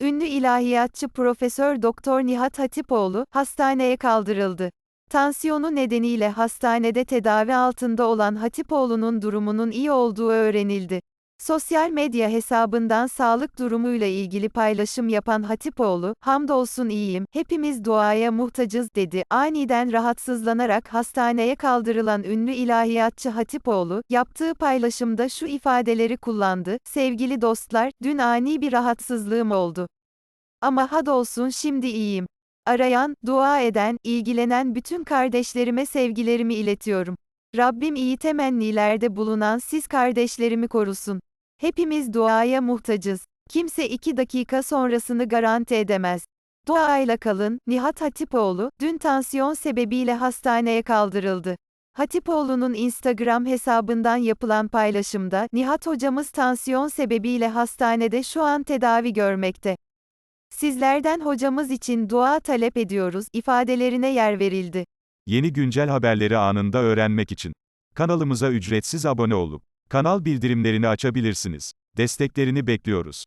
Ünlü ilahiyatçı Profesör Doktor Nihat Hatipoğlu hastaneye kaldırıldı. Tansiyonu nedeniyle hastanede tedavi altında olan Hatipoğlu'nun durumunun iyi olduğu öğrenildi. Sosyal medya hesabından sağlık durumuyla ilgili paylaşım yapan Hatipoğlu, "Hamdolsun iyiyim, hepimiz duaya muhtacız." dedi. Aniden rahatsızlanarak hastaneye kaldırılan ünlü ilahiyatçı Hatipoğlu, yaptığı paylaşımda şu ifadeleri kullandı: "Sevgili dostlar, dün ani bir rahatsızlığım oldu. Ama hadolsun şimdi iyiyim. Arayan, dua eden, ilgilenen bütün kardeşlerime sevgilerimi iletiyorum. Rabbim iyi temennilerde bulunan siz kardeşlerimi korusun. Hepimiz duaya muhtacız. Kimse iki dakika sonrasını garanti edemez. Duayla kalın, Nihat Hatipoğlu, dün tansiyon sebebiyle hastaneye kaldırıldı. Hatipoğlu'nun Instagram hesabından yapılan paylaşımda, Nihat hocamız tansiyon sebebiyle hastanede şu an tedavi görmekte. Sizlerden hocamız için dua talep ediyoruz ifadelerine yer verildi. Yeni güncel haberleri anında öğrenmek için kanalımıza ücretsiz abone olup kanal bildirimlerini açabilirsiniz. Desteklerini bekliyoruz.